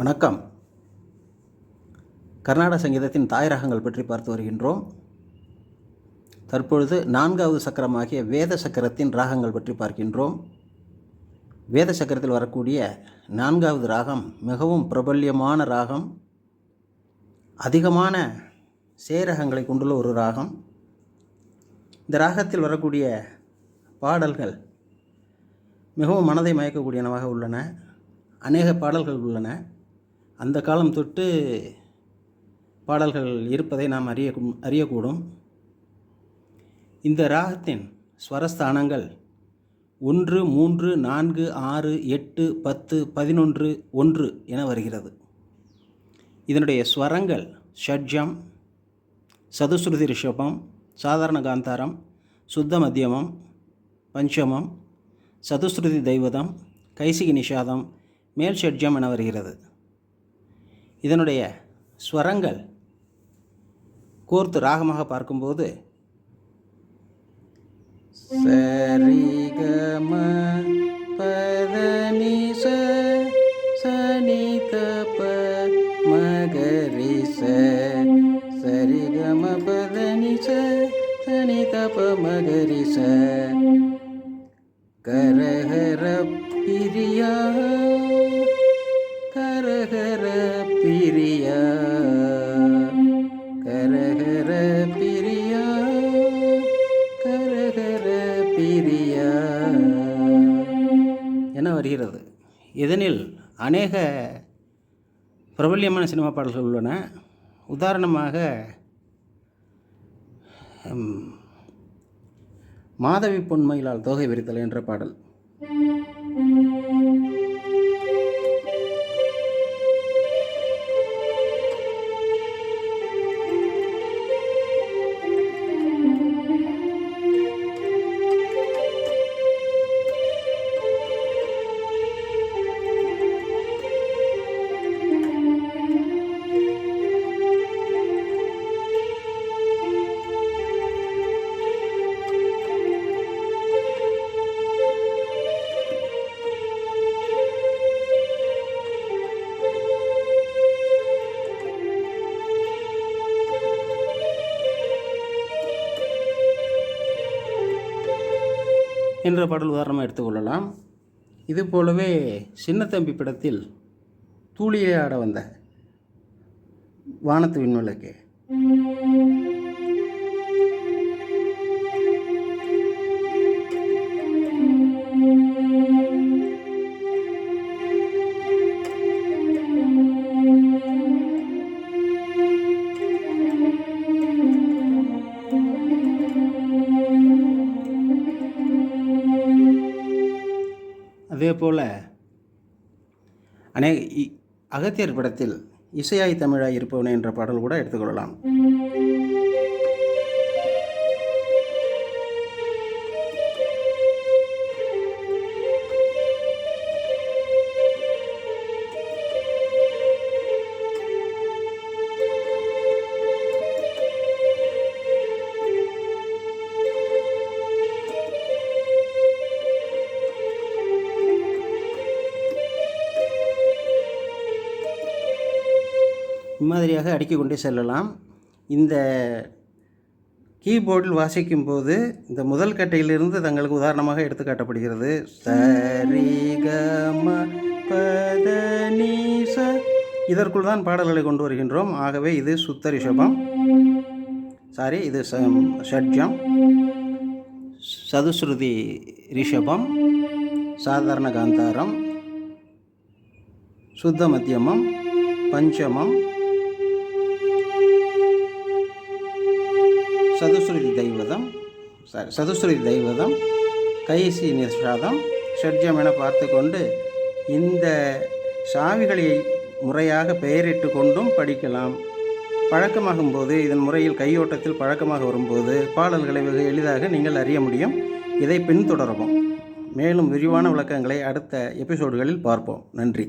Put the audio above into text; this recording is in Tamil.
வணக்கம். கர்நாடக சங்கீதத்தின் தாய் ராகங்கள் பற்றி பார்த்து வருகின்றோம். தற்பொழுது நான்காவது சக்கரமாகிய வேத சக்கரத்தின் ராகங்கள் பற்றி பார்க்கின்றோம். வேத சக்கரத்தில் வரக்கூடிய நான்காவது ராகம் மிகவும் பிரபல்யமான ராகம். அதிகமான சேரகங்களை கொண்டுள்ள ஒரு ராகம். இந்த ராகத்தில் வரக்கூடிய பாடல்கள் மிகவும் மனதை மயக்கக்கூடியனவாக உள்ளன. அநேக பாடல்கள் உள்ளன. அந்த காலம் தொட்டு பாடல்கள் இருப்பதை நாம் அறிய அறியக்கூடும். இந்த ராகத்தின் ஸ்வரஸ்தானங்கள் ஒன்று மூன்று நான்கு ஆறு எட்டு பத்து பதினொன்று ஒன்று என வருகிறது. இதனுடைய ஸ்வரங்கள் ஷட்ஜம் சதுஸ்ருதி ரிஷபம் சாதாரண காந்தாரம் சுத்த மத்தியமம் பஞ்சமம் சதுஸ்ருதி தெய்வதம் கைசிகி நிஷாதம் மேல் ஷட்ஜம் என வருகிறது. இதனுடைய ஸ்வரங்கள் கோர்த்து ராகமாக பார்க்கும்போது சரிகம பதனி ச சனி தப மகரி சரிகம பதனி ச சனி தப மகரி ச கரஹர பிரியா பிரியா. கரஹர பிரியா. பிரியா. என வருகிறது? இதனில் அநேக பிரபல்யமான சினிமா பாடல்கள் உள்ளன. உதாரணமாக மாதவி பொன்மையிலால் தோகை விரித்தல் என்ற பாடல். என்ற பாடல் உதாரணமாக எடுத்துக்கொள்ளலாம் இது போலவே சின்னத்தம்பி படத்தில் தூளியே ஆட வந்த வானத்து விண்வெளுக்கு அதே போல் அநேக அகத்தியர் படத்தில் இசையாய் தமிழாய் இருப்பவனே என்ற பாடல் கூட எடுத்துக்கொள்ளலாம். இம்மாதிரியாக அடுக்கி கொண்டே செல்லலாம். இந்த கீபோர்டில் வாசிக்கும்போது இந்த முதல் கட்டையிலிருந்து தங்களுக்கு உதாரணமாக எடுத்து காட்டப்படுகிறது. சரிகம பதனீச இதற்குள் தான் பாடல்களை கொண்டு வருகின்றோம். ஆகவே இது சுத்த ரிஷபம் சாரி இது ஷட்ஜம். சதுஸ்ருதி ரிஷபம். சாதாரண காந்தாரம். சுத்த மத்தியமம் பஞ்சமம். சதுஸ்ருதி தெய்வதம் சாரி சதுஸ்ருதி தெய்வதம் கைசி நிஷாதம் ஷட்ஜம் என பார்த்து கொண்டு இந்த சாவிகளை முறையாக பெயரிட்டு கொண்டும் படிக்கலாம். பழக்கமாகும் போது இதன் முறையில் கையோட்டத்தில் பழக்கமாக வரும்போது பாடல்களை வெகு எளிதாக நீங்கள் அறிய முடியும். இதை பின்தொடரவும். மேலும் விரிவான விளக்கங்களை அடுத்த எபிசோடுகளில் பார்ப்போம். நன்றி.